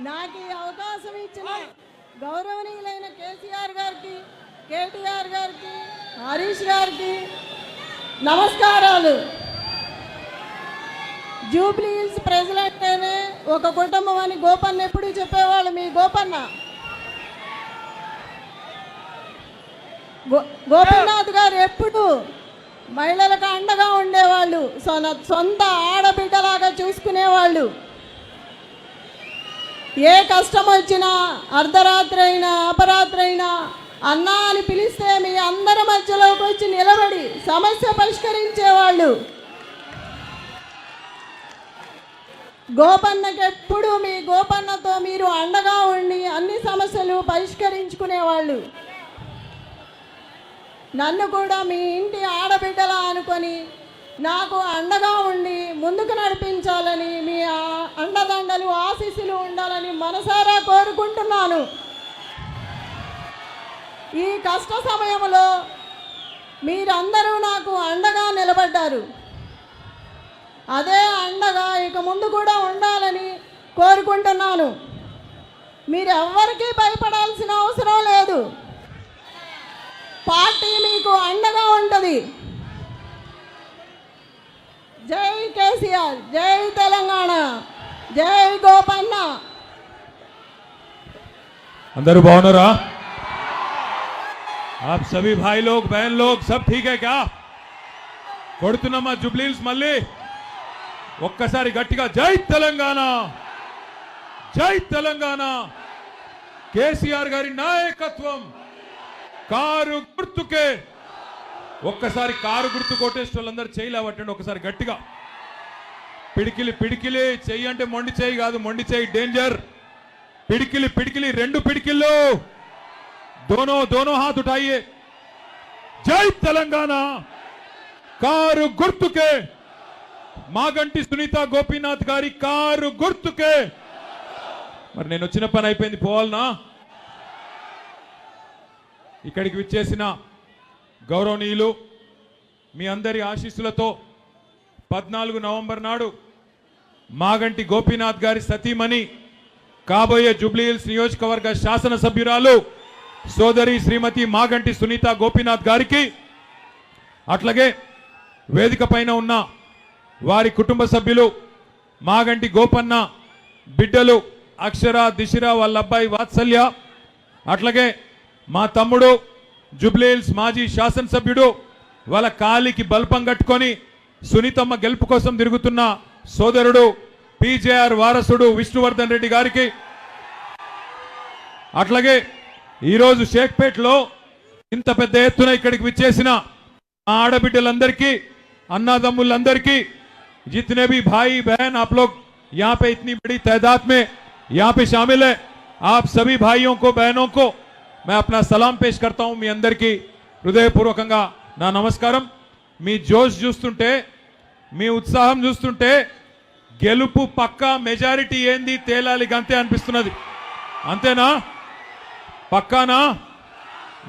నాకు ఈ అవకాశం ఇచ్చిన గౌరవనీయులైన కేసీఆర్ గారికి కేటీఆర్ గారికి హరీష్ గారికి నమస్కారాలు. జూబ్లీ హిల్స్ ప్రజలంటేనే ఒక కుటుంబం అని గోపన్న ఎప్పుడు చెప్పేవాళ్ళు మీ గోపన్న. గో- గోపీనాథ్ గారు ఎప్పుడు మహిళలకు అండగా ఉండేవాళ్ళు. సొంత ఆడబిడ్డలాగా చూసుకునేవాళ్ళు. ఏ కష్టం వచ్చినా అర్ధరాత్రి అయినా అపరాత్రి అయినా అన్నా అని పిలిస్తే మీ అందరి మధ్యలోకి వచ్చి నిలబడి సమస్య పరిష్కరించేవాళ్ళు. గోపన్నకి ఎప్పుడు మీ గోపన్నతో మీరు అండగా ఉండి అన్ని సమస్యలు పరిష్కరించుకునేవాళ్ళు. నన్ను కూడా మీ ఇంటి ఆడబిడ్డలా అనుకొని నాకు అండగా ఉండి ముందుకు నడిపించాలని మీ అండదండలు ఆశీస్సులు ఉండాలని మనసారా కోరుకుంటున్నాను. ఈ కష్ట సమయంలో మీరందరూ నాకు అండగా నిలబడ్డారు. అదే అండగా ఇక ముందు కూడా ఉండాలని కోరుకుంటున్నాను. మీరు ఎవ్వరికీ భయపడాల్సిన అవసరం లేదు. పార్టీ మీకు అండగా ఉంటుంది. జై కేసీఆర్ జై తెలంగాణ జై గోపన్న अंदर బాగున్నారా आप सभी भाई लोग बहन लोग सब ठीक है क्या కొడుతున్నామా జుబ్లీల్స్ మళ్ళీ ఒక్కసారి గట్టిగా జై తెలంగాణ జై తెలంగాణ కేసీఆర్ గారి నాయకత్వం కారు గుర్తుకే ఒక్కసారి కారు గుర్తు కొట్టేసిన వాళ్ళందరూ చేయలేవట్టండి ఒకసారి గట్టిగా. పిడికిలి పిడికిలి చెయ్యి అంటే మొండి చేయి కాదు మొండి చేయి డేంజర్. పిడికిలి పిడికిలి రెండు పిడికిళ్ళు. దోనో దోనో హాత్ ఉఠాయియే జై తెలంగాణ. కారు గుర్తుకే. మాగంటి సునీత గోపీనాథ్ గారి కారు గుర్తుకే. మరి నేను వచ్చిన పని అయిపోయింది పోవాలనా? ఇక్కడికి విచ్చేసిన గౌరవనీయులు మీ అందరి ఆశీస్సులతో పద్నాలుగు నవంబర్ నాడు మాగంటి గోపీనాథ్ గారి సతీమణి కాబోయే జూబ్లీహిల్స్ నియోజకవర్గ శాసనసభ్యురాలు సోదరి శ్రీమతి మాగంటి సునీత గోపీనాథ్ గారికి అట్లాగే వేదిక పైన ఉన్న వారి కుటుంబ సభ్యులు మాగంటి గోపన్న బిడ్డలు అక్షర దిశిర వాళ్ళ అబ్బాయి వాత్సల్య అట్లాగే మా తమ్ముడు జుబ్లీహిల్స్ మాజీ శాసనసభ్యుడు వాళ్ళ కాలికి బల్పం కట్టుకొని సునీతమ్మ గెలుపు కోసం తిరుగుతున్న సోదరుడు పీజేఆర్ వారసుడు విష్ణువర్ధన్ రెడ్డి గారికి అట్లాగే ఈరోజు షేక్పేట్లో ఇంత పెద్ద ఎత్తున ఇక్కడికి విచ్చేసిన మా ఆడబిడ్డలందరికీ అన్నాదమ్ములందరికీ जितने भी भाई बहन आप लोग यहाँ पे इतनी बड़ी तादाद में यहाँ पे शामिल है आप सभी भाइयों को बहनों को मैं अपना सलाम पेश करता हूं మీ అందరికీ హృదయపూర్వకంగా నా నమస్కారం మీ జోష్ చూస్తుంటే మీ ఉత్సాహం చూస్తుంటే గెలుపు పక్క మెజారిటీ ఏంది తేలాలి గంతే అనిపిస్తున్నది అంతేనా పక్కానా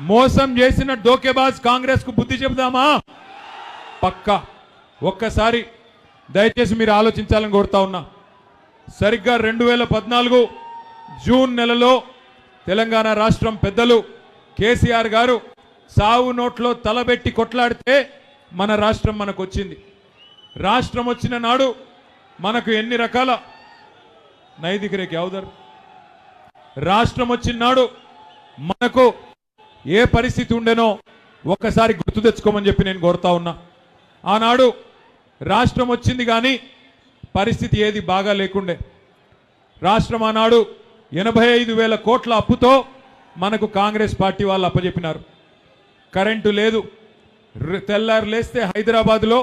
మోసం చేసిన డోకేబాజ్ కాంగ్రెస్ కు బుద్ధి చెబుదామా పక్కా ఒక్కసారి దయచేసి మీరు ఆలోచించాలని కోరుతా ఉన్నా సరిగ్గా రెండు వేల పద్నాలుగు జూన్ నెలలో తెలంగాణ రాష్ట్రం పెద్దలు కేసీఆర్ గారు సావు నోట్లో తలబెట్టి కొట్లాడితే మన రాష్ట్రం మనకు వచ్చింది రాష్ట్రం వచ్చిన నాడు మనకు ఎన్ని రకాల నైదికరేకి అవుదరు రాష్ట్రం వచ్చిన నాడు మనకు ఏ పరిస్థితి ఉండేనో ఒక్కసారి గుర్తు తెచ్చుకోమని చెప్పి నేను కోరుతా ఉన్నా. ఆనాడు రాష్ట్రం వచ్చింది కానీ పరిస్థితి ఏది బాగా లేకుండే. రాష్ట్రం ఆనాడు ఎనభై ఐదు వేల కోట్ల అప్పుతో మనకు కాంగ్రెస్ పార్టీ వాళ్ళు అప్పజెప్పినారు. కరెంటు లేదు తెల్లారు లేస్తే హైదరాబాద్లో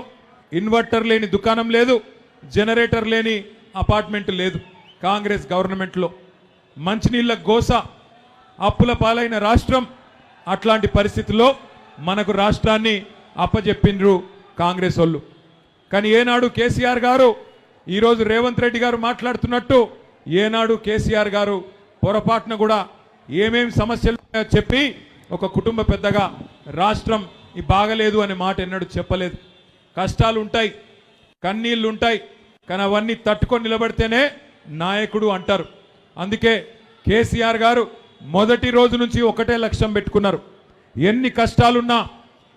ఇన్వర్టర్ లేని దుకాణం లేదు జనరేటర్ లేని అపార్ట్మెంట్ లేదు కాంగ్రెస్ గవర్నమెంట్లో. మంచినీళ్ళ గోస అప్పుల పాలైన రాష్ట్రం అట్లాంటి పరిస్థితుల్లో మనకు రాష్ట్రాన్ని అప్పజెప్పిండ్రు కాంగ్రెస్ వాళ్ళు. కానీ ఏనాడు కేసీఆర్ గారు ఈరోజు రేవంత్ రెడ్డి గారు మాట్లాడుతున్నట్టు ఏనాడు కేసీఆర్ గారు పొరపాటున కూడా ఏమేమి సమస్యలు ఉన్నాయో చెప్పి ఒక కుటుంబ పెద్దగా రాష్ట్రం ఈ బాగలేదు అనే మాట ఎన్నడూ చెప్పలేదు. కష్టాలు ఉంటాయి కన్నీళ్ళు ఉంటాయి కానీ అవన్నీ తట్టుకొని నిలబడితేనే నాయకుడు అంటారు. అందుకే కేసీఆర్ గారు మొదటి రోజు నుంచి ఒకటే లక్ష్యం పెట్టుకున్నారు. ఎన్ని కష్టాలున్నా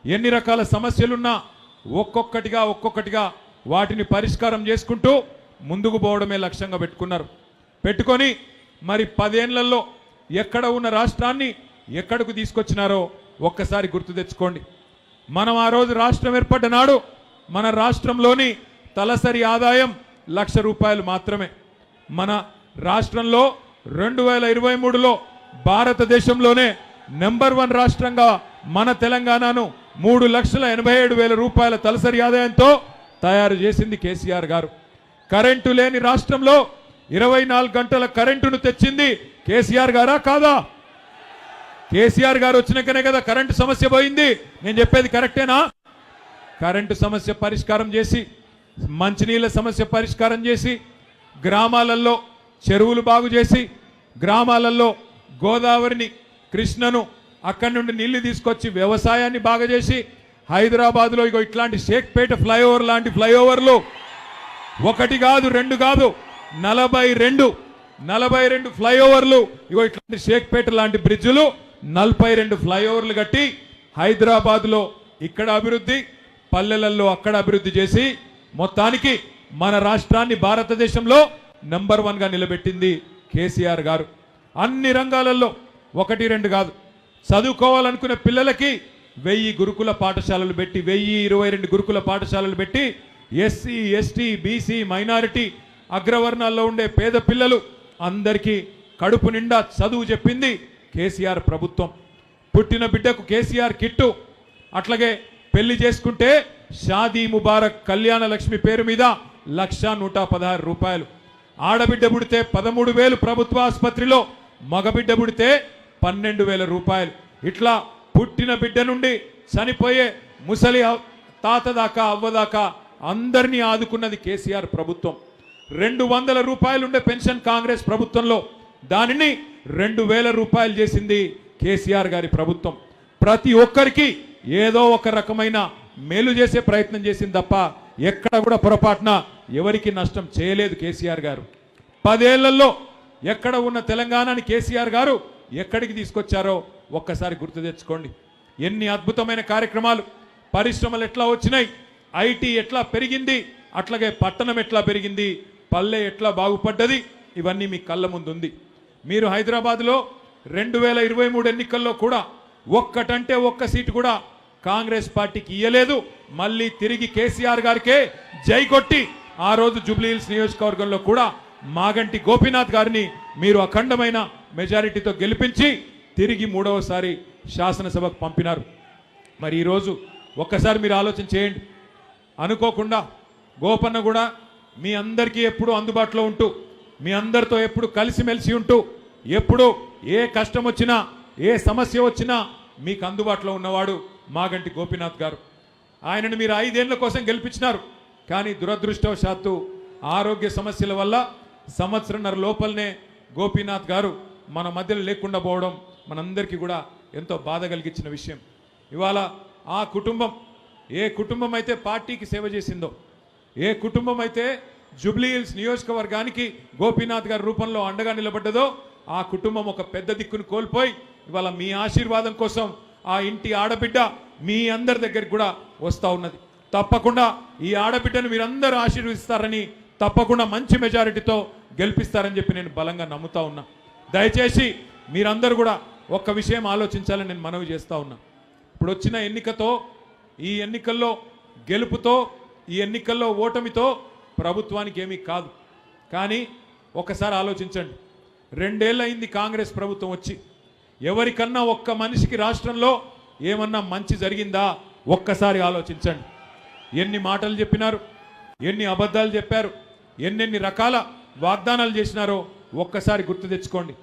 ఎన్ని రకాల సమస్యలున్నా ఒక్కొక్కటిగా ఒక్కొక్కటిగా వాటిని పరిష్కారం చేసుకుంటూ ముందుకు పోవడమే లక్ష్యంగా పెట్టుకున్నారు. పెట్టుకొని మరి పదేళ్ళలో ఎక్కడ ఉన్న రాష్ట్రాన్ని ఎక్కడకు తీసుకొచ్చినారో ఒక్కసారి గుర్తు తెచ్చుకోండి. మనం ఆ రోజు రాష్ట్రం ఏర్పడ్డ నాడు మన రాష్ట్రంలోని తలసరి ఆదాయం లక్ష రూపాయలు మాత్రమే. మన రాష్ట్రంలో రెండు వేల ఇరవై మూడులో భారతదేశంలోనే నెంబర్ వన్ రాష్ట్రంగా మన తెలంగాణను మూడు లక్షల ఎనభై ఏడు వేల రూపాయల తలసరి ఆదాయంతో తయారు చేసింది కేసీఆర్ గారు. కరెంటు లేని రాష్ట్రంలో ఇరవై నాలుగు గంటల కరెంటును తెచ్చింది కేసీఆర్ గారా? కాదా? కేసీఆర్ గారు వచ్చినాకనే కదా కరెంటు సమస్య పోయింది. నేను చెప్పేది కరెక్టేనా? కరెంటు సమస్య పరిష్కారం చేసి మంచినీళ్ళ సమస్య పరిష్కారం చేసి గ్రామాలలో చెరువులు బాగు చేసి గ్రామాలలో గోదావరిని కృష్ణను అక్కడి నుండి నీళ్ళు తీసుకొచ్చి వ్యవసాయాన్ని బాగా చేసి హైదరాబాద్లో ఇగో ఇట్లాంటి షేక్పేట ఫ్లైఓవర్ లాంటి ఫ్లైఓవర్లు ఒకటి కాదు రెండు కాదు నలభై రెండు నలభై రెండు ఫ్లైఓవర్లు. ఇగో ఇట్లాంటి షేక్పేట లాంటి బ్రిడ్జులు నలభై రెండు ఫ్లైఓవర్లు కట్టి హైదరాబాద్లో ఇక్కడ అభివృద్ధి పల్లెలలో అక్కడ అభివృద్ధి చేసి మొత్తానికి మన రాష్ట్రాన్ని భారతదేశంలో నెంబర్ వన్గా నిలబెట్టింది కేసీఆర్ గారు. అన్ని రంగాలలో ఒకటి రెండు కాదు. చదువుకోవాలనుకునే పిల్లలకి వెయ్యి గురుకుల పాఠశాలలు పెట్టి వెయ్యి ఇరవై రెండు గురుకుల పాఠశాలలు పెట్టి ఎస్సీ ఎస్టీ బీసీ మైనారిటీ అగ్రవర్ణాల్లో ఉండే పేద పిల్లలు అందరికీ కడుపు నిండా చదువు చెప్పింది కేసీఆర్ ప్రభుత్వం. పుట్టిన బిడ్డకు కేసీఆర్ కిట్టు. అట్లాగే పెళ్ళి చేసుకుంటే షాదీ ముబారక్ కళ్యాణ లక్ష్మి పేరు మీద లక్ష నూట పదహారు రూపాయలు. ఆడబిడ్డ పుడితే పదమూడు వేలు ప్రభుత్వ ఆసుపత్రిలో మగబిడ్డ పుడితే పన్నెండు వేల రూపాయలు. ఇట్లా పుట్టిన బిడ్డ నుండి చనిపోయే ముసలి తాత దాకా అవ్వదాకా అందరినీ ఆదుకున్నది కేసీఆర్ ప్రభుత్వం. రెండు వందల రూపాయలు ఉండే పెన్షన్ కాంగ్రెస్ ప్రభుత్వంలో దానిని రెండు వేల రూపాయలు చేసింది కేసీఆర్ గారి ప్రభుత్వం. ప్రతి ఒక్కరికి ఏదో ఒక రకమైన మేలు చేసే ప్రయత్నం చేసింది తప్ప ఎక్కడ కూడా పొరపాటున ఎవరికి నష్టం చేయలేదు కేసీఆర్ గారు. పదేళ్ళలో ఎక్కడ ఉన్న తెలంగాణని కేసీఆర్ గారు ఎక్కడికి తీసుకొచ్చారో ఒక్కసారి గుర్తు తెచ్చుకోండి. ఎన్ని అద్భుతమైన కార్యక్రమాలు పరిశ్రమలు ఎట్లా వచ్చినాయి ఐటీ ఎట్లా పెరిగింది అట్లాగే పట్టణం ఎట్లా పెరిగింది పల్లె ఎట్లా బాగుపడ్డది? ఇవన్నీ మీ కళ్ళ ముందుంది. మీరు హైదరాబాద్లో రెండు వేల ఇరవై మూడు ఎన్నికల్లో కూడా ఒక్కటంటే ఒక్క సీటు కూడా కాంగ్రెస్ పార్టీకి ఇయ్యలేదు. మళ్ళీ తిరిగి కేసీఆర్ గారికే జై కొట్టి ఆ రోజు జూబ్లీహిల్స్ నియోజకవర్గంలో కూడా మాగంటి గోపీనాథ్ గారిని మీరు అఖండమైన మెజారిటీతో గెలిపించి తిరిగి మూడవసారి శాసనసభకు పంపినారు. మరి ఈరోజు ఒక్కసారి మీరు ఆలోచన చేయండి. అనుకోకుండా గోపన్న కూడా మీ అందరికీ ఎప్పుడు అందుబాటులో ఉంటూ మీ అందరితో ఎప్పుడు కలిసిమెలిసి ఉంటూ ఎప్పుడు ఏ కష్టం వచ్చినా ఏ సమస్య వచ్చినా మీకు అందుబాటులో ఉన్నవాడు మాగంటి గోపీనాథ్ గారు. ఆయనను మీరు ఐదేళ్ళ కోసం గెలిపించినారు. కానీ దురదృష్టవశాత్తు ఆరోగ్య సమస్యల వల్ల సంవత్సరంన్నర లోపలనే గోపీనాథ్ గారు మన మధ్యలో లేకుండా పోవడం మనందరికీ కూడా ఎంతో బాధ కలిగించిన విషయం. ఇవాళ ఆ కుటుంబం ఏ కుటుంబం అయితే పార్టీకి సేవ చేసిందో ఏ కుటుంబం అయితే జూబ్లీహిల్స్ నియోజకవర్గానికి గోపీనాథ్ గారి రూపంలో అండగా నిలబడ్డదో ఆ కుటుంబం ఒక పెద్ద దిక్కును కోల్పోయి ఇవాళ మీ ఆశీర్వాదం కోసం ఆ ఇంటి ఆడబిడ్డ మీ అందరి దగ్గరికి కూడా వస్తూ ఉన్నది. తప్పకుండా ఈ ఆడబిడ్డను మీరందరూ ఆశీర్వదిస్తారని తప్పకుండా మంచి మెజారిటీతో గెలిపిస్తారని చెప్పి నేను బలంగా నమ్ముతా ఉన్నా. దయచేసి మీరందరూ కూడా ఒక్క విషయం ఆలోచించాలని నేను మనవి చేస్తూ ఉన్నా. ఇప్పుడు వచ్చిన ఎన్నికతో ఈ ఎన్నికల్లో గెలుపుతో ఈ ఎన్నికల్లో ఓటమితో ప్రభుత్వానికి ఏమీ కాదు. కానీ ఒకసారి ఆలోచించండి. రెండేళ్ళయింది కాంగ్రెస్ ప్రభుత్వం వచ్చి. ఎవరికన్నా ఒక్క మనిషికి రాష్ట్రంలో ఏమన్నా మంచి జరిగిందా? ఒక్కసారి ఆలోచించండి. ఎన్ని మాటలు చెప్పినారు? ఎన్ని అబద్ధాలు చెప్పారు? ఎన్నెన్ని రకాల వాగ్దానాలు చేసినారో ఒక్కసారి గుర్తు తెచ్చుకోండి.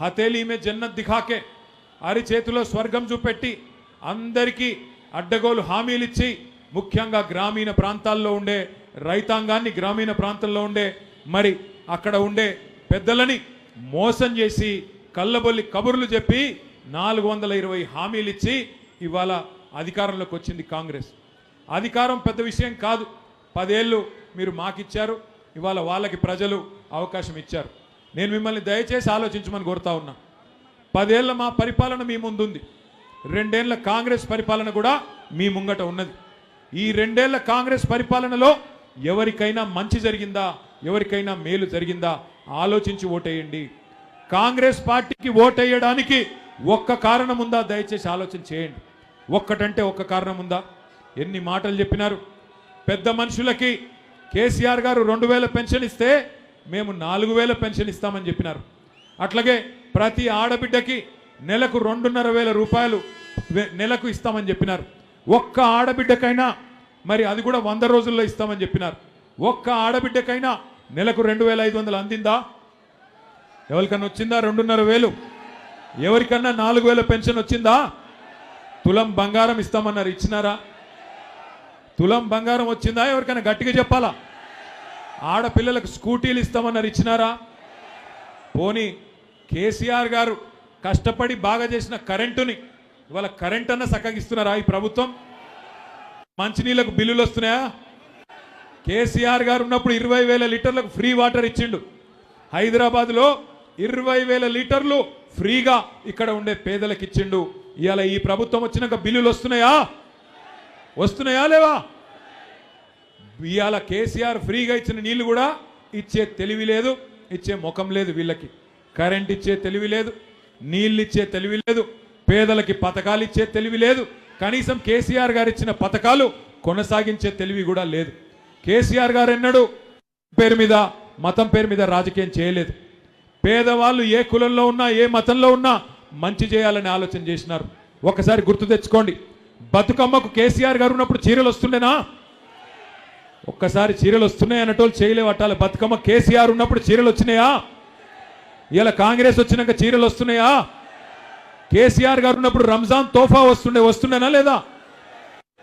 హతేలీమే జన్నత్ దిఖాకే. అరి చేతిలో స్వర్గం చూపెట్టి అందరికీ అడ్డగోలు హామీలు ఇచ్చి ముఖ్యంగా గ్రామీణ ప్రాంతాల్లో ఉండే రైతాంగాన్ని గ్రామీణ ప్రాంతంలో ఉండే మరి అక్కడ ఉండే పెద్దలని మోసం చేసి కళ్ళబొల్లి కబుర్లు చెప్పి నాలుగు వందల ఇరవై హామీలు ఇచ్చి ఇవాళ అధికారంలోకి వచ్చింది కాంగ్రెస్. అధికారం పెద్ద విషయం కాదు. పదేళ్ళు మీరు మాకిచ్చారు. ఇవాళ వాళ్ళకి ప్రజలు అవకాశం ఇచ్చారు. నేను మిమ్మల్ని దయచేసి ఆలోచించమని కోరుతా ఉన్నా. పదేళ్ళ మా పరిపాలన మీ ముందుంది. రెండేళ్ళ కాంగ్రెస్ పరిపాలన కూడా మీ ముంగట ఉన్నది. ఈ రెండేళ్ళ కాంగ్రెస్ పరిపాలనలో ఎవరికైనా మంచి జరిగిందా? ఎవరికైనా మేలు జరిగిందా? ఆలోచించి ఓటేయండి. కాంగ్రెస్ పార్టీకి ఓటేయడానికి ఒక్క కారణం ఉందా? దయచేసి ఆలోచన చేయండి. ఒక్కటంటే ఒక్క కారణం ఉందా? ఎన్ని మాటలు చెప్పినారు? పెద్ద మనుషులకి కేసీఆర్ గారు రెండు వేల పెన్షన్ ఇస్తే మేము నాలుగు వేల పెన్షన్ ఇస్తామని చెప్పినారు. అట్లాగే ప్రతి ఆడబిడ్డకి నెలకు రెండున్నర వేల రూపాయలు నెలకు ఇస్తామని చెప్పినారు. ఒక్క ఆడబిడ్డకైనా మరి అది కూడా వంద రోజుల్లో ఇస్తామని చెప్పినారు. ఒక్క ఆడబిడ్డకైనా నెలకు రెండు వేల ఐదు వందలు అందిందా? ఎవరికన్నా వచ్చిందా? రెండున్నర వేలు. ఎవరికన్నా నాలుగు వేల పెన్షన్ వచ్చిందా? తులం బంగారం ఇస్తామన్నారు ఇచ్చినారా? తులం బంగారం వచ్చిందా? ఎవరికైనా గట్టిగా చెప్పాలా? ఆడపిల్లలకు స్కూటీలు ఇస్తామన్నారు ఇచ్చినారా? పోనీ కేసీఆర్ గారు కష్టపడి బాగా చేసిన కరెంటుని ఇవాళ కరెంట్ అన్న సక్కగిస్తున్నారా ఈ ప్రభుత్వం? మంచినీళ్ళకు బిల్లులు వస్తున్నాయా? కేసీఆర్ గారు ఉన్నప్పుడు ఇరవై వేల లీటర్లకు ఫ్రీ వాటర్ ఇచ్చిండు. హైదరాబాద్లో ఇరవై వేల లీటర్లు ఫ్రీగా ఇక్కడ ఉండే పేదలకు ఇచ్చిండు. ఇవాళ ఈ ప్రభుత్వం వచ్చినాక బిల్లులు వస్తున్నాయా? వస్తున్నాయా లేవా? ఇవాళ కేసీఆర్ ఫ్రీగా ఇచ్చిన నీళ్ళు కూడా ఇచ్చే తెలివి లేదు ఇచ్చే ముఖం లేదు వీళ్ళకి. కరెంట్ ఇచ్చే తెలివి లేదు నీళ్ళు ఇచ్చే తెలివి లేదు. పేదలకి పథకాలు ఇచ్చే తెలివి లేదు. కనీసం కేసీఆర్ గారు ఇచ్చిన పథకాలు కొనసాగించే తెలివి కూడా లేదు. కేసీఆర్ గారు ఎన్నడూ పేరు మీద మతం పేరు మీద రాజకీయం చేయలేదు. పేదవాళ్ళు ఏ కులంలో ఉన్నా ఏ మతంలో ఉన్నా మంచి చేయాలని ఆలోచన చేసినారు. ఒకసారి గుర్తు తెచ్చుకోండి. బతుకమ్మకు కేసీఆర్ గారు ఉన్నప్పుడు చీరలు వస్తుండేనా? ఒక్కసారి చీరలు వస్తున్నాయి అన్నటోళ్ళు చేయలేవట్టాలి బతుకమ్మ కేసీఆర్ ఉన్నప్పుడు చీరలు వచ్చినాయా? ఇలా కాంగ్రెస్ వచ్చినాక చీరలు వస్తున్నాయా? కేసీఆర్ గారు ఉన్నప్పుడు రంజాన్ తోఫా వస్తుండే వస్తుండేనా లేదా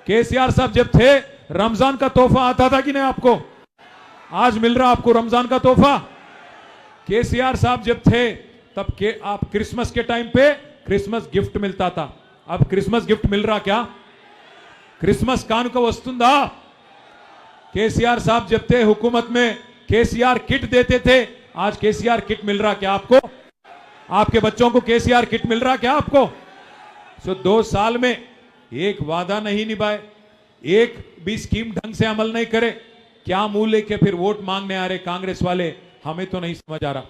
केसीआर साहब जब थे रमजान का तोहफा आता था कि नहीं आपको आज मिल रहा आपको रमजान का तोहफा केसीआर साहब जब थे तब के आप क्रिसमस के टाइम पे क्रिसमस गिफ्ट मिलता था अब क्रिसमस गिफ्ट मिल रहा क्या क्रिसमस कान को वस्तुंदा केसीआर साहब जब थे हुकूमत में केसीआर किट देते थे आज केसीआर किट मिल रहा क्या आपको आपके बच्चों को केसीआर किट मिल रहा क्या आपको? सो दो साल में एक वादा नहीं निभाए, एक भी स्कीम ढंग से अमल नहीं करे, क्या मुँह लेके फिर वोट मांगने आ रहे कांग्रेस वाले? हमें तो नहीं समझ आ रहा।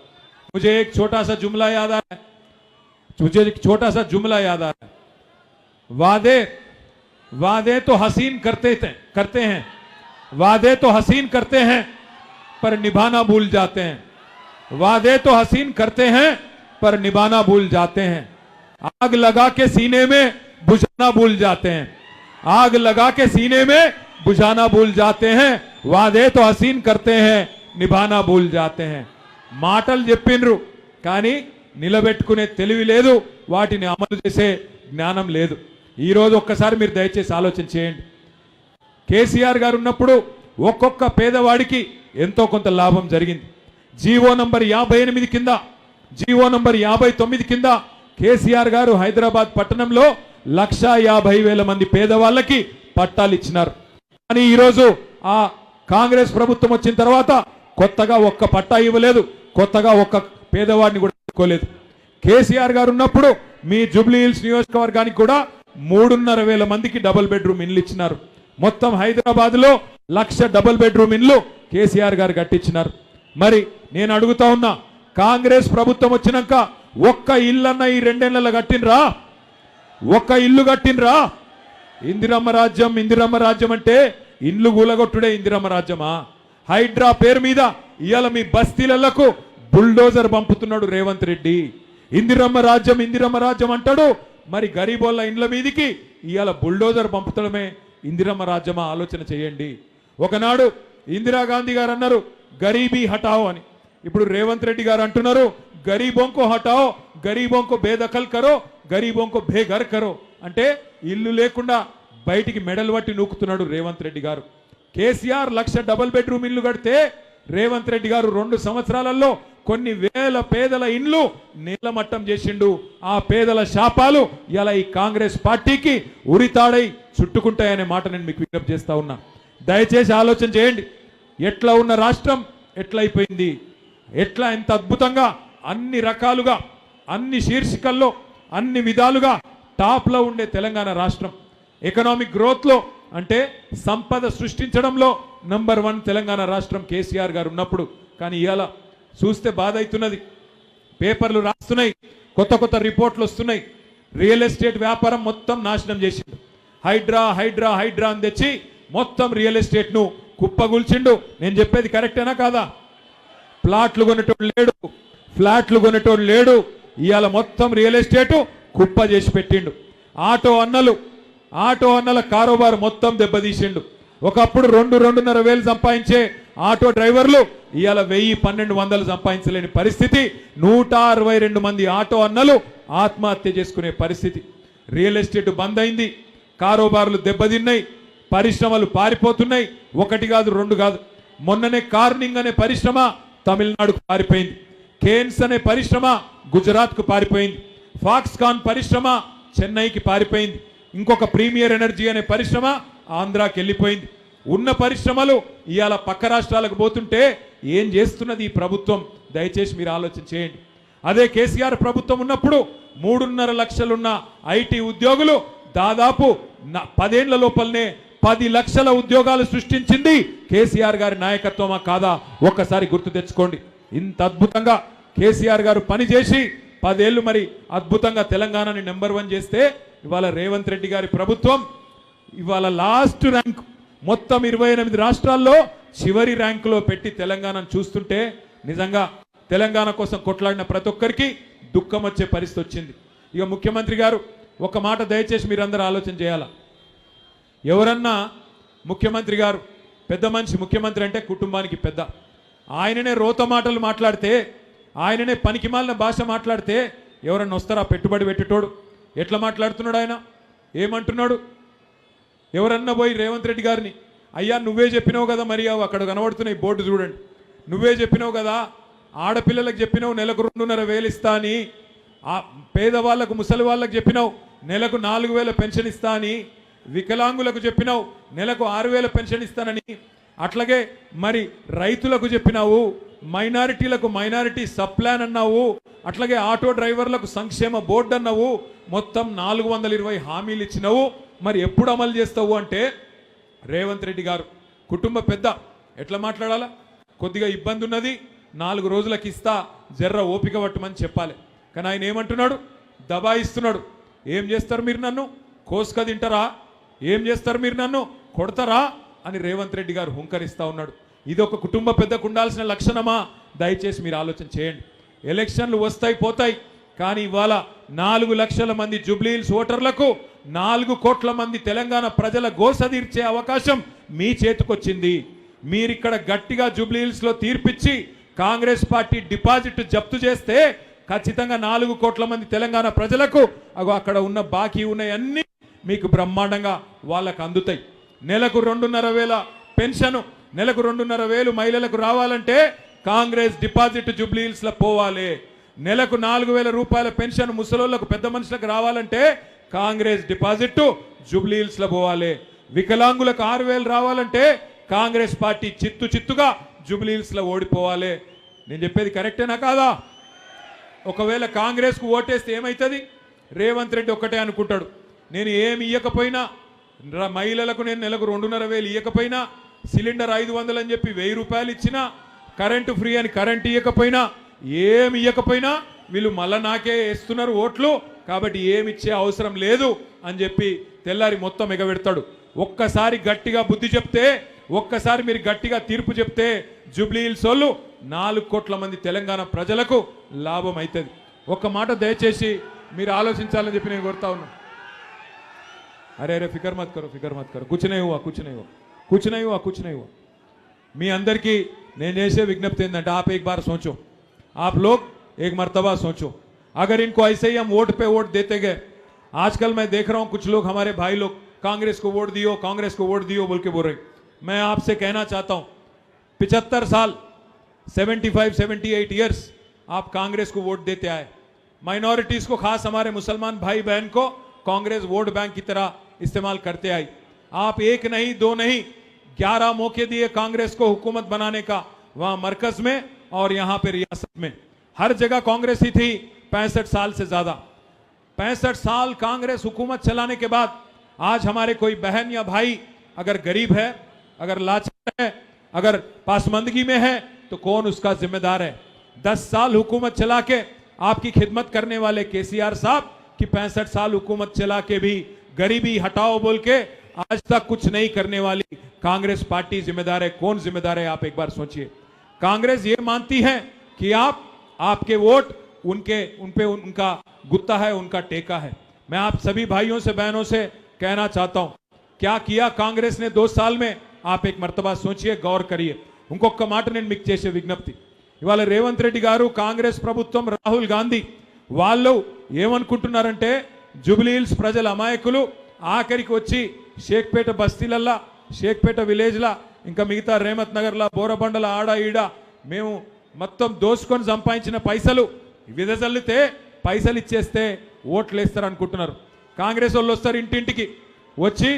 मुझे एक छोटा सा जुमला याद आ रहा है। मुझे एक छोटा सा जुमला याद आ रहा है। वादे वादे तो हसीन करते थे, करते हैं। वादे तो हसीन करते हैं, पर निभाना भूल जाते हैं। वादे तो हसीन करते हैं पर निभाना भूल जाते हैं आग लगा के सीने में बुझाना भूल जाते हैं आग लगा के सीने में बुझाना भूल जाते हैं वादे तो हसीन करते हैं నిభానా భూల్ జాతే హై మాటలు చెప్పిండ్రు కానీ నిలబెట్టుకునే తెలివి లేదు వాటిని అమలు చేసే జ్ఞానం లేదు ఈ రోజు ఒక్కసారి మీరు దయచేసి ఆలోచన చేయండి కేసీఆర్ గారు ఉన్నప్పుడు ఒక్కొక్క పేదవాడికి ఎంతో కొంత లాభం జరిగింది జీవో నంబర్ యాభై ఎనిమిది కింద జీవో నంబర్ యాభై తొమ్మిది కింద కేసీఆర్ గారు హైదరాబాద్ పట్టణంలో లక్షా యాభై వేల మంది పేదవాళ్ళకి పట్టాలు ఇచ్చినారు. కానీ ఈరోజు ఆ కాంగ్రెస్ ప్రభుత్వం వచ్చిన తర్వాత కొత్తగా ఒక్క పట్టా ఇవ్వలేదు కొత్తగా ఒక్క పేదవాడిని కూడా పెట్టుకోలేదు కేసీఆర్ గారు ఉన్నప్పుడు మీ జూబ్లీ హిల్స్ నియోజకవర్గానికి కూడా మూడున్నర వేల మందికి డబుల్ బెడ్రూమ్ ఇండ్లు ఇచ్చినారు. మొత్తం హైదరాబాద్లో లక్ష డబుల్ బెడ్రూమ్ ఇండ్లు కేసీఆర్ గారు కట్టించినారు. మరి నేను అడుగుతా ఉన్నా కాంగ్రెస్ ప్రభుత్వం వచ్చినాక ఒక్క ఇల్లన్న ఈ రెండేళ్ళలో కట్టినరా ఒక్క ఇల్లు కట్టినరా ఇందిరమ్మ రాజ్యం ఇందిరమ్మ రాజ్యం అంటే ఇండ్లు కూలగొట్టుడే ఇందిరమ్మ రాజ్యమా? హైడ్రా పేరు మీద ఇవాళ మీ బస్తీలకు బుల్డోజర్ పంపుతున్నాడు రేవంత్ రెడ్డి. ఇందిరమ్మ రాజ్యం ఇందిరమ్మ రాజ్యం అంటాడు. మరి గరీబోళ్ళ ఇండ్ల మీదికి ఇవాళ బుల్డోజర్ పంపుతడమే ఇందిరమ్మ రాజ్యమా? ఆలోచన చేయండి. ఒకనాడు ఇందిరాగాంధీ గారు అన్నారు గరీబీ హఠావు అని. ఇప్పుడు రేవంత్ రెడ్డి గారు అంటున్నారు గరీబోంకో హటావో గరీబోంకో బేదఖల్ కరో గరీబోంకో బేఘర్ కరో. అంటే ఇల్లు లేకుండా బయటికి మెడలు పట్టి నూకుతున్నాడు రేవంత్ రెడ్డి గారు. కేసీఆర్ లక్ష డబుల్ బెడ్రూమ్ ఇల్లు కడితే రేవంత్ రెడ్డి గారు రెండు సంవత్సరాలలో కొన్ని వేల పేదల ఇండ్లు నీలమట్టం చేసిండు. ఆ పేదల శాపాలు ఇలా ఈ కాంగ్రెస్ పార్టీకి ఉరితాడై చుట్టుకుంటాయనే మాట నేను మీకు విజ్ఞప్తి చేస్తా ఉన్నా. దయచేసి ఆలోచన చేయండి. ఎట్లా ఉన్న రాష్ట్రం ఎట్లయిపోయింది? ఎట్లా ఎంత అద్భుతంగా అన్ని రకాలుగా అన్ని శీర్షికల్లో అన్ని విధాలుగా టాప్లో ఉండే తెలంగాణ రాష్ట్రం. ఎకనామిక్ గ్రోత్లో అంటే సంపద సృష్టించడంలో నంబర్ వన్ తెలంగాణ రాష్ట్రం కేసీఆర్ గారు ఉన్నప్పుడు. కానీ ఇవాళ చూస్తే బాధ అవుతున్నది పేపర్లు రాస్తున్నాయి కొత్త కొత్త రిపోర్ట్లు వస్తున్నాయి. రియల్ ఎస్టేట్ వ్యాపారం మొత్తం నాశనం చేసిండు. హైడ్రా హైడ్రా హైడ్రా అని తెచ్చి మొత్తం రియల్ ఎస్టేట్ను కుప్పగూల్చిండు. నేను చెప్పేది కరెక్టేనా కాదా? ప్లాట్లు కొనేటోడు లేడు ఫ్లాట్లు కొనేటోడు లేడు. ఇవాళ మొత్తం రియల్ ఎస్టేటు కుప్ప చేసి పెట్టిండు. ఆటో అన్నలు ఆటో అన్నల కారోబారు మొత్తం దెబ్బతీసిండు. ఒకప్పుడు రెండు రెండున్నర వేలు సంపాదించే ఆటో డ్రైవర్లు ఇవాళ వెయ్యి పన్నెండు వందలు సంపాదించలేని పరిస్థితి. నూట అరవై రెండు మంది ఆటో అన్నలు ఆత్మహత్య చేసుకునే పరిస్థితి. రియల్ ఎస్టేట్ బంద్ అయింది. కారోబార్లు దెబ్బతిన్నాయి. పరిశ్రమలు పారిపోతున్నాయి. ఒకటి కాదు రెండు కాదు. మొన్ననే కార్నింగ్ అనే పరిశ్రమ తమిళనాడుకు పారిపోయింది. కేన్స్ అనే పరిశ్రమ గుజరాత్కు పారిపోయింది. ఫాక్స్కాన్ పరిశ్రమ చెన్నైకి పారిపోయింది. ఇంకొక ప్రీమియర్ ఎనర్జీ అనే పరిశ్రమ ఆంధ్రాకి వెళ్ళిపోయింది. ఉన్న పరిశ్రమలు ఇవాళ పక్క రాష్ట్రాలకు పోతుంటే ఏం చేస్తున్నది ఈ ప్రభుత్వం? దయచేసి మీరు ఆలోచన చేయండి. అదే కేసీఆర్ ప్రభుత్వం ఉన్నప్పుడు మూడున్నర లక్షలున్న ఐటీ ఉద్యోగులు దాదాపు న- పదేళ్ళ లోపలనే పది లక్షల ఉద్యోగాలు సృష్టించింది కేసీఆర్ గారి నాయకత్వమా కాదా? ఒక్కసారి గుర్తు తెచ్చుకోండి. ఇంత అద్భుతంగా కేసీఆర్ గారు పనిచేసి పదేళ్ళు మరి అద్భుతంగా తెలంగాణని నెంబర్ వన్ చేస్తే ఇవాళ రేవంత్ రెడ్డి గారి ప్రభుత్వం ఇవాళ లాస్ట్ ర్యాంక్ మొత్తం ఇరవై ఎనిమిది రాష్ట్రాల్లో చివరి ర్యాంకులో పెట్టి తెలంగాణను చూస్తుంటే నిజంగా తెలంగాణ కోసం కొట్లాడిన ప్రతి ఒక్కరికి దుఃఖం వచ్చే పరిస్థితి వచ్చింది. ఇక ముఖ్యమంత్రి గారు ఒక మాట దయచేసి మీరందరూ ఆలోచన చేయాలా? ఎవరన్నా ముఖ్యమంత్రి గారు పెద్ద మనిషి ముఖ్యమంత్రి అంటే కుటుంబానికి పెద్ద. ఆయననే రోత మాటలు మాట్లాడితే ఆయననే పనికిమాలిన భాష మాట్లాడితే ఎవరన్నా వస్తారా పెట్టుబడి పెట్టేటోడు? ఎట్లా మాట్లాడుతున్నాడు ఆయన? ఏమంటున్నాడు? ఎవరన్నా పోయి రేవంత్ రెడ్డి గారిని అయ్యా నువ్వే చెప్పినావు కదా మరి అక్కడ కనబడుతున్నాయి బోర్డు చూడండి. నువ్వే చెప్పినావు కదా ఆడపిల్లలకు చెప్పినావు నెలకు రెండున్నర వేలు ఇస్తా అని పేదవాళ్ళకు ముసలి వాళ్ళకు చెప్పినావు నెలకు నాలుగు వేల పెన్షన్ ఇస్తా అని వికలాంగులకు చెప్పినావు నెలకు ఆరు వేల పెన్షన్ ఇస్తానని. అట్లాగే మరి రైతులకు చెప్పినావు మైనారిటీలకు మైనారిటీ సప్లాన్ అన్నావు అట్లాగే ఆటో డ్రైవర్లకు సంక్షేమ బోర్డు అన్నావు మొత్తం నాలుగు వందల ఇరవై హామీలు ఇచ్చినావు. మరి ఎప్పుడు అమలు చేస్తావు అంటే రేవంత్ రెడ్డి గారు కుటుంబ పెద్ద ఎట్లా మాట్లాడాలా? కొద్దిగా ఇబ్బంది ఉన్నది నాలుగు రోజులకి ఇస్తా జర్ర ఓపిక పట్టమని చెప్పాలి. కానీ ఆయన ఏమంటున్నాడు? దబాయిస్తున్నాడు. ఏం చేస్తారు మీరు నన్ను? కోసుక తింటారా? ఏం చేస్తారు మీరు నన్ను? కొడతారా? అని రేవంత్ రెడ్డి గారు హుంకరిస్తూ ఉన్నాడు. ఇది ఒక కుటుంబ పెద్దకు ఉండాల్సిన లక్షణమా? దయచేసి మీరు ఆలోచన చేయండి. ఎలక్షన్లు వస్తాయి పోతాయి. కానీ ఇవాళ నాలుగు లక్షల మంది జూబ్లీహిల్స్ ఓటర్లకు నాలుగు కోట్ల మంది తెలంగాణ ప్రజల గోస తీర్చే అవకాశం మీ చేతికొచ్చింది. మీరిక్కడ గట్టిగా జూబ్లీహిల్స్లో తీర్పిచ్చి కాంగ్రెస్ పార్టీ డిపాజిట్ జప్తు చేస్తే ఖచ్చితంగా నాలుగు కోట్ల మంది తెలంగాణ ప్రజలకు అగో అక్కడ ఉన్న బాకీ ఉన్నాయన్నీ మీకు బ్రహ్మాండంగా వాళ్ళకు అందుతాయి. నెలకు రెండున్నర వేల పెన్షన్ నెలకు రెండున్నర వేలు మహిళలకు రావాలంటే కాంగ్రెస్ డిపాజిట్ జూబ్లీహిల్స్లో పోవాలి. నెలకు నాలుగు వేల రూపాయల పెన్షన్ ముసలోళ్ళకు పెద్ద మనుషులకు రావాలంటే కాంగ్రెస్ డిపాజిట్ జూబ్లీహిల్స్లో పోవాలి. వికలాంగులకు ఆరు వేలు రావాలంటే కాంగ్రెస్ పార్టీ చిత్తు చిత్తుగా జూబ్లీహిల్స్లో ఓడిపోవాలి. నేను చెప్పేది కరెక్టేనా కాదా? ఒకవేళ కాంగ్రెస్కు ఓటేస్తే ఏమవుతుంది రేవంత్ రెడ్డి ఒక్కటే అనుకుంటాడు. నేను ఏమి ఇయ్యకపోయినా మహిళలకు నేను నెలకు రెండున్నర వేలు ఇయ్యకపోయినా సిలిండర్ ఐదు వందలు అని చెప్పి వెయ్యి రూపాయలు ఇచ్చినా కరెంటు ఫ్రీ అని కరెంట్ ఇవ్వకపోయినా ఏమి ఇవ్వకపోయినా వీళ్ళు మళ్ళా నాకే వేస్తున్నారు ఓట్లు కాబట్టి ఏమి ఇచ్చే అవసరం లేదు అని చెప్పి తెల్లారి మొత్తం ఎగబెడతాడు. ఒక్కసారి గట్టిగా బుద్ధి చెప్తే ఒక్కసారి మీరు గట్టిగా తీర్పు చెప్తే జూబ్లీ హిల్స్ వాళ్ళు నాలుగు కోట్ల మంది తెలంగాణ ప్రజలకు లాభం అవుతుంది ఒక్క మాట దయచేసి మీరు ఆలోచించాలని చెప్పి నేను కోరుతా ఉన్నా. अरे अरे फ़िक्र मत करो फ़िक्र मत करो। कुछ नहीं हुआ कुछ नहीं हुआ। कुछ नहीं हुआ कुछ नहीं हुआ। मी अंदर की जैसे विज्ञप्ति आप एक बार सोचो। आप लोग एक मरतबा सोचो। अगर इनको ऐसे ही हम वोट पे वोट देते गए आजकल मैं देख रहा हूँ कुछ लोग हमारे भाई लोग कांग्रेस को वोट दियो कांग्रेस को वोट दियो बोल के बोल रहे मैं आपसे कहना चाहता हूँ पिछहत्तर साल 75, 78 ईयर्स आप कांग्रेस को वोट देते आए। माइनॉरिटीज को खास हमारे मुसलमान भाई बहन को कांग्रेस वोट बैंक की तरह इस्तेमाल करते आई। आप एक नहीं, दो नहीं, ग्यारह मौके दिए कांग्रेस को हुकूमत बनाने का, वहाँ मरकज में और यहाँ पे रियासत में। हर जगह कांग्रेस ही थी, पैंसठ साल से ज़्यादा। पैंसठ साल कांग्रेस हुकूमत चलाने के बाद आज हमारे कोई बहन या भाई अगर गरीब है, अगर लाचार है, अगर पासमंदगी में है तो कौन उसका जिम्मेदार है? दस साल हुकूमत चला के आपकी खिदमत करने वाले केसीआर साहब की पैंसठ साल हुकूमत चला के भी गरीबी हटाओ बोल के आज तक कुछ नहीं करने वाली कांग्रेस पार्टी जिम्मेदार है कौन जिम्मेदार है आप एक बार सोचिए कांग्रेस ये मानती है कि आप आपके वोट उनके उन पे उनका गुत्ता है उनका टेका है मैं आप सभी भाइयों से बहनों से कहना चाहता हूं क्या किया कांग्रेस ने दो साल में आप एक मर्तबा सोचिए गौर करिए ఇంకొక మాట నేను మీకు చేసే విజ్ఞప్తి ఇవాళ రేవంత్ రెడ్డి గారు కాంగ్రెస్ ప్రభుత్వం రాహుల్ గాంధీ వాళ్ళు ఏమనుకుంటున్నారంటే జూబిలీహిల్స్ ప్రజల అమాయకులు ఆఖరికి వచ్చి షేక్పేట బస్తీలల్లా షేక్పేట విలేజ్లా ఇంకా మిగతా రేమత్ నగర్లా బోరబండల ఆడ ఈడ మేము మొత్తం దోసుకొని సంపాదించిన పైసలు విదజల్లితే పైసలు ఇచ్చేస్తే ఓట్లు వేస్తారు అనుకుంటున్నారు కాంగ్రెస్ వాళ్ళు వస్తారు ఇంటింటికి వచ్చి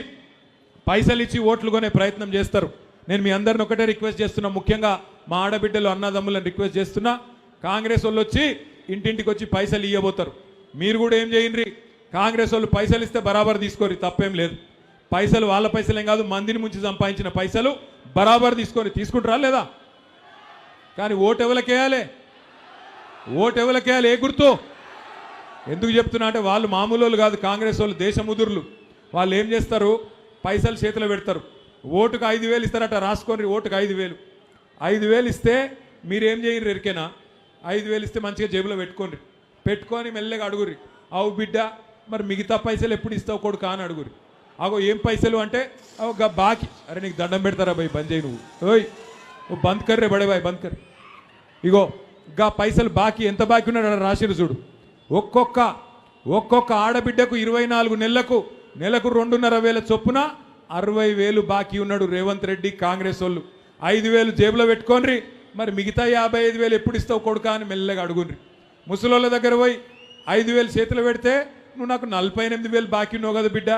పైసలు ఇచ్చి ఓట్లు కొనే ప్రయత్నం చేస్తారు. నేను మీ అందరిని ఒకటే రిక్వెస్ట్ చేస్తున్నా ముఖ్యంగా మా ఆడబిడ్డలు అన్నదమ్ములను రిక్వెస్ట్ చేస్తున్నా కాంగ్రెస్ వాళ్ళు వచ్చి ఇంటింటికి వచ్చి పైసలు ఇవ్వబోతారు మీరు కూడా ఏం చేయండి కాంగ్రెస్ వాళ్ళు పైసలు ఇస్తే బరాబర్ తీసుకోరు తప్పేం లేదు. పైసలు వాళ్ళ పైసలేం కాదు మందిని ముంచి సంపాదించిన పైసలు బరాబర్ తీసుకొని తీసుకుంటారా లేదా? కానీ ఓటు ఎవరికేయాలి ఓటు ఎవరికేయాలి ఏ గుర్తు? ఎందుకు చెప్తున్నా అంటే వాళ్ళు మామూలు వాళ్ళు కాదు కాంగ్రెస్ వాళ్ళు దేశముదురులు వాళ్ళు ఏం చేస్తారు? పైసలు చేతిలో పెడతారు. ఓటుకు ఐదు వేలు ఇస్తారట రాసుకొని ఓటుకు ఐదు వేలు. ఐదు వేలు ఇస్తే మీరేం చేయరు ఎరికేనా? ఐదు వేలు ఇస్తే మంచిగా జేబులో పెట్టుకోండి. పెట్టుకొని మెల్లగా అడుగురి అవు బిడ్డ మరి మిగతా పైసలు ఎప్పుడు ఇస్తావు కొడుకు అని అడుగురు. అగో ఏం పైసలు అంటే ఒక బాకి. అరే నీకు దండం పెడతారా భయ్ బంద్ చేయి నువ్వు. ఓయ్ ఓ బంద్ కర్రే బడే బాయ్ బంద్ కర్ ఇగో గా పైసలు బాకీ ఎంత బాకీ ఉన్నాడు రాసిన చూడు. ఒక్కొక్క ఒక్కొక్క ఆడబిడ్డకు ఇరవై నాలుగు నెలలకు నెలకు రెండున్నర వేల చొప్పున అరవై వేలు బాకీ ఉన్నాడు రేవంత్ రెడ్డి కాంగ్రెస్ వాళ్ళు. ఐదు వేలు జేబులో పెట్టుకోండి మరి మిగతా యాభై ఐదు వేలు ఎప్పుడు ఇస్తావు కొడుకా అని మెల్లగా అడుగుండ్రి ముసలోళ్ళ దగ్గర పోయి ఐదు వేలు చేతిలో పెడితే నువ్వు నాకు నలభై ఎనిమిది వేలు బాకీ ఉన్నావు కదా బిడ్డ.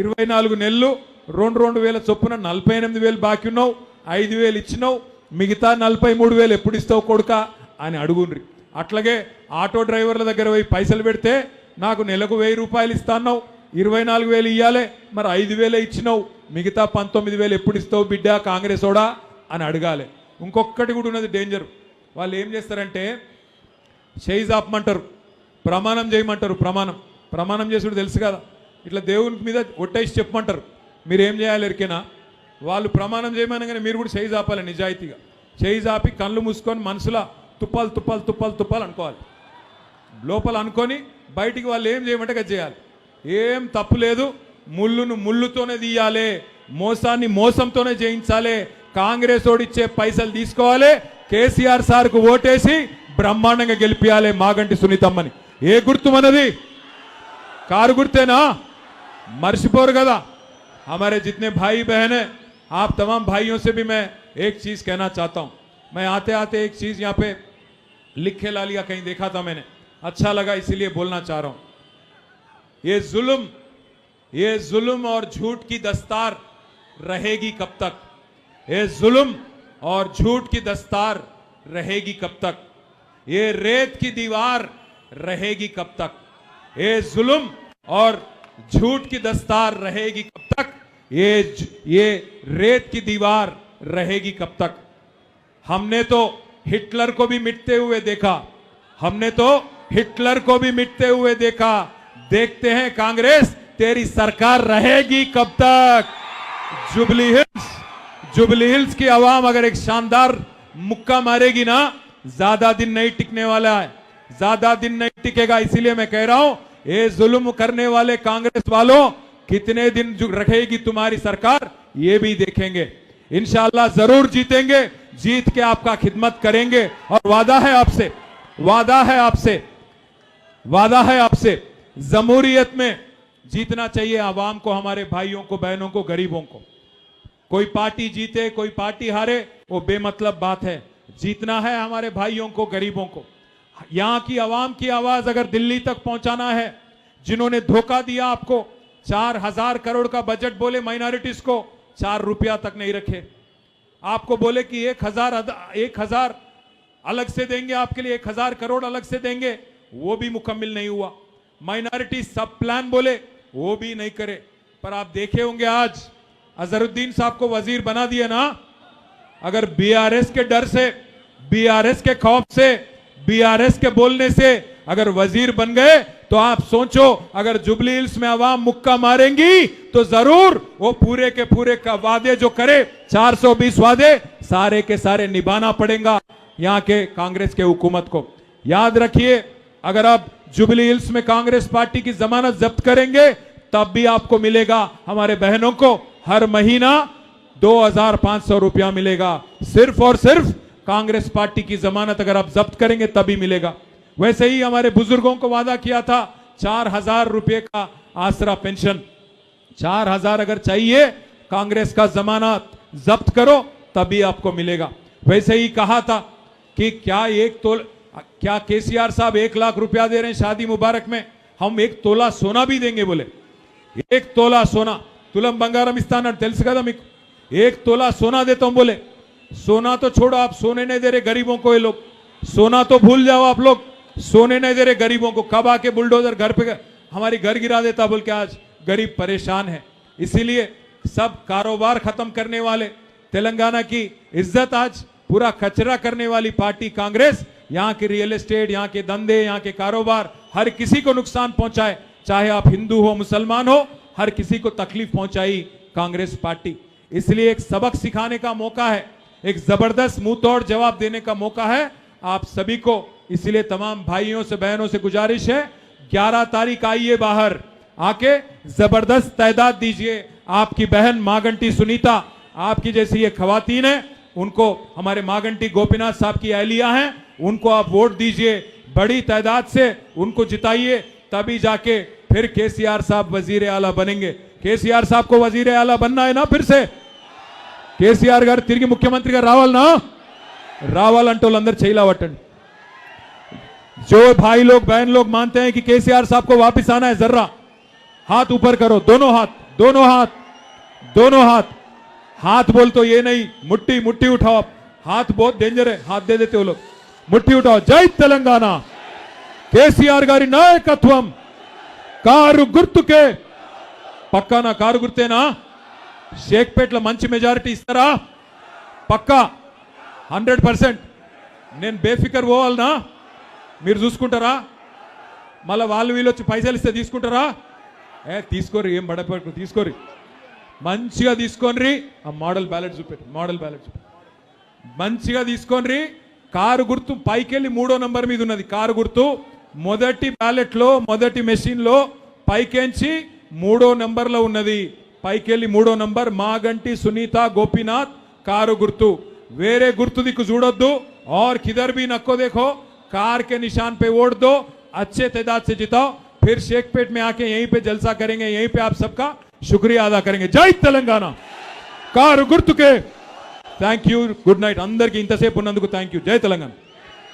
ఇరవై నాలుగు నెలలు రెండు రెండు వేల చొప్పున నలభై ఎనిమిది వేలు బాకీ ఉన్నావు ఐదు వేలు ఇచ్చినావు మిగతా నలభై మూడు వేలు ఎప్పుడు ఇస్తావు కొడుకా అని అడుగుండ్రి. అట్లాగే ఆటో డ్రైవర్ల దగ్గర పోయి పైసలు పెడితే నాకు నెలకు వెయ్యి రూపాయలు ఇస్తాన్నావు ఇరవై నాలుగు వేలు ఇవ్వాలి మరి ఐదు వేలే ఇచ్చినావు మిగతా పంతొమ్మిది వేలు ఎప్పుడు ఇస్తావు బిడ్డ కాంగ్రెస్ ఓడా అని అడగాలి. ఇంకొకటి కూడా ఉన్నది డేంజర్ వాళ్ళు ఏం చేస్తారంటే చేయి ఆపమంటారు ప్రమాణం చేయమంటారు ప్రమాణం. ప్రమాణం చేసుడు తెలుసు కదా. ఇట్లా దేవుని మీద ఒట్టేసి చెప్పమంటారు. మీరు ఏం చేయాలి ఎరికేనా? వాళ్ళు ప్రమాణం చేయమనగానే మీరు కూడా చేయి ఆపాలి నిజాయితీగా. చేయి ఆపి కళ్ళు మూసుకొని మనసులో తుప్పాలు తుప్పాలు తుప్పాలు తుప్పాలు అనుకోవాలి. లోపల అనుకొని బయటికి వాళ్ళు ఏం చేయమంటే అది చేయాలి. ఏం తప్పు లేదు. ముళ్ళును ముళ్ళుతోనే తీయాలి. మోసాన్ని మోసంతోనే చేయించాలి. కాంగ్రెస్ ఓడిచ్చే పైసలు తీసుకోవాలి. కేసీఆర్ సార్కు ఓటేసి బ్రహ్మాండంగా గెలిపియాలి మాగంటి సునీతమ్మని. ఏ గుర్తు మనది? कार गुर्ते ना मर्शपोर गदा। हमारे जितने भाई बहन है, आप तमाम भाइयों से भी मैं एक चीज़ कहना चाहता हूँ। मैं आते आते एक चीज़ यहाँ पे लिखे ला लिया कहीं देखा था मैंने। अच्छा लगा, इसीलिए बोलना चाह रहा हूँ। ये जुल्म ये जुल्म और झूठ की दस्तार रहेगी कब तक? ये जुल्म और झूठ की दस्तार रहेगी कब तक? ये रेत की दीवार रहेगी कब तक? ये जुल्म और झूठ की दस्तार रहेगी कब तक? ये ये रेत की दीवार रहेगी कब तक? हमने तो हिटलर को भी मिटते हुए देखा। हमने तो हिटलर को भी मिटते हुए देखा। देखते हैं कांग्रेस, तेरी सरकार रहेगी कब तक? जुबली हिल्स जुबली हिल्स की आवाम अगर एक शानदार मुक्का मारेगी ना, ज़्यादा दिन नहीं टिकने वाला है। ज़्यादा दिन नहीं टिकेगा, इसीलिए मैं कह रहा हूँ ये जुल्म करने वाले कांग्रेस वालों, कितने दिन रखेगी तुम्हारी सरकार? ये भी देखेंगे। इंशाल्लाह ज़रूर जीतेंगे। जीत के आपका खिदमत करेंगे। और वादा है आपसे। वादा है आपसे। वादा है आपसे। जमहूरियत में जीतना चाहिए आवाम को, हमारे भाइयों को, बहनों को, गरीबों को। कोई पार्टी जीते, कोई पार्टी हारे, वो बेमतलब बात है। जीतना है हमारे भाइयों को, गरीबों को। यहाँ की आवाम की आवाज़ अगर दिल्ली तक पहुंचाना है, जिन्होंने धोखा दिया आपको, चार हज़ार करोड़ का बजट बोले माइनॉरिटीज को, चार रुपया तक नहीं रखे। आपको बोले कि एक हज़ार एक हज़ार अलग से देंगे आपके लिए, एक हज़ार करोड़ अलग से देंगे, वो भी मुकम्मिल नहीं हुआ। माइनॉरिटी सब प्लान बोले, वो भी नहीं करे। पर आप देखे होंगे आज, अजहरुद्दीन साहब को वज़ीर बना दिया ना? अगर बीआरएस के डर से बीआरएस के खौफ से बीआरएस के बोलने से अगर वज़ीर बन गए तो आप सोचो, अगर जुबली हिल्स में आवाम मुक्का मारेंगी तो ज़रूर वो पूरे के पूरे का वादे जो करे 420 वादे, सारे के सारे निभाना पड़ेगा यहाँ के कांग्रेस के हुकूमत को। याद रखिए, अगर आप जुबली हिल्स में कांग्रेस पार्टी की जमानत जब्त करेंगे, तब भी आपको मिलेगा हमारे बहनों को, हर महीना 2500 रुपया मिलेगा, सिर्फ़ और सिर्फ़ कांग्रेस पार्टी की जमानत अगर आप जब्त करेंगे तभी मिलेगा वैसे ही हमारे बुजुर्गों को वादा किया था चार हजार रुपये का आसरा पेंशन चार हजार अगर चाहिए कांग्रेस का जमानत जब्त करो तभी आपको मिलेगा वैसे ही कहा था कि क्या एक तोल क्या केसीआर साहब एक लाख रुपया दे रहे हैं शादी मुबारक में हम एक तोला सोना भी देंगे बोले एक तोला सोना तुलम బంగారం ఇస్తానని తెలుసు కదా మీకు एक तोला सोना देता हूं बोले सोना तो छोड़ो, आप सोने नहीं दे रहे गरीबों को ये लोग। सोना तो भूल जाओ आप लोग। सोने नहीं दे रहे गरीबों को। कब आके बुलडोजर घर पे हमारी घर गिरा देता बोल के आज गरीब परेशान है। इसीलिए सब कारोबार खत्म करने वाले, तेलंगाना की इज़्ज़त आज पूरा कचरा करने वाली पार्टी कांग्रेस, यहाँ के रियल एस्टेट, यहाँ के धंधे, यहाँ के कारोबार, हर किसी को नुकसान पहुँचाए। चाहे आप हिंदू हो, मुसलमान हो, हर किसी को तकलीफ़ पहुंचाई कांग्रेस पार्टी। इसलिए एक सबक सिखाने का मौका है। एक ज़बरदस्त मुँह तोड़ जवाब देने का मौका है। आप सभी को इसलिए तमाम भाइयों से, बहनों से गुजारिश है 11 तारीख आइए बाहर। आके ज़बरदस्त तैदाद दीजिए। आपकी बहन मागंटी सुनीता, आपकी जैसी ये खातन है, उनको हमारे मागंटी गोपीनाथ साहब की अहलिया हैं, उनको आप वोट दीजिए। बड़ी तादाद से उनको जिताइए, तभी जाके फिर केसीआर साहब वज़ीर आला बनेंगे। केसीआर साहब को वज़ीर आला बनना है ना फिर से? కేసీఆర్ గారు తిరిగి ముఖ్యమంత్రిగా రావాలనా రావాలంటే వాళ్ళందరూ చేయలేవట్టండి जो भाई लोग बहन लोग मानते हैं कि केसीआर साहब को वापस आना है जर्रा हाथ ऊपर करो दोनों हाथ दोनों हाथ दोनों हाथ हाथ बोल तो ये नहीं मुट्ठी मुट्ठी उठाओ आप हाथ बहुत डेंजर है हाथ दे देते हो लोग मुट्ठी उठाओ जय तेलंगाना కేసీఆర్ గారి నాయకత్వం కారు గుర్తుకే పక్కానా కారు గుర్తేనా షేక్పేట్లో మంచి మెజారిటీ ఇస్తారా? పక్కా. Hundred percent. నేను బేఫికర్ పోవాలనా? మీరు చూసుకుంటారా? మళ్ళీ వాళ్ళు వీళ్ళు వచ్చి పైసలు ఇస్తే తీసుకుంటారా? ఏ తీసుకోరు ఏం బడపడు తీసుకోరు మంచిగా తీసుకోనరి ఆ మోడల్ బ్యాలెట్ చూపెట్టి మోడల్ బ్యాలెట్ మంచిగా తీసుకోనరి కారు గుర్తు పైకెళ్ళి మూడో నంబర్ మీద ఉన్నది కారు గుర్తు. మొదటి బ్యాలెట్లో మొదటి మెషిన్లో పైకెంచి మూడో నెంబర్లో ఉన్నది. పైకెళ్ళి మూడో నంబర్ మాగంటి సునీత గోపీనాథ్ కారు గుర్తు వేరే గుర్తు దిక్కు చూడొద్దు और किधर भी नको देखो कार के निशान पे वोट दो अच्छे तादाद से जिताओ फिर शेखपेट में आके यहीं पे जलसा करेंगे यहीं पे आप सबका शुक्रिया अदा करेंगे जय तेलंगाना కారు గుర్తుకే థ్యాంక్ యూ గుడ్ నైట్ అందరికీ ఇంతసేపు ఉన్నందుకు థ్యాంక్ యూ జై తెలంగాణ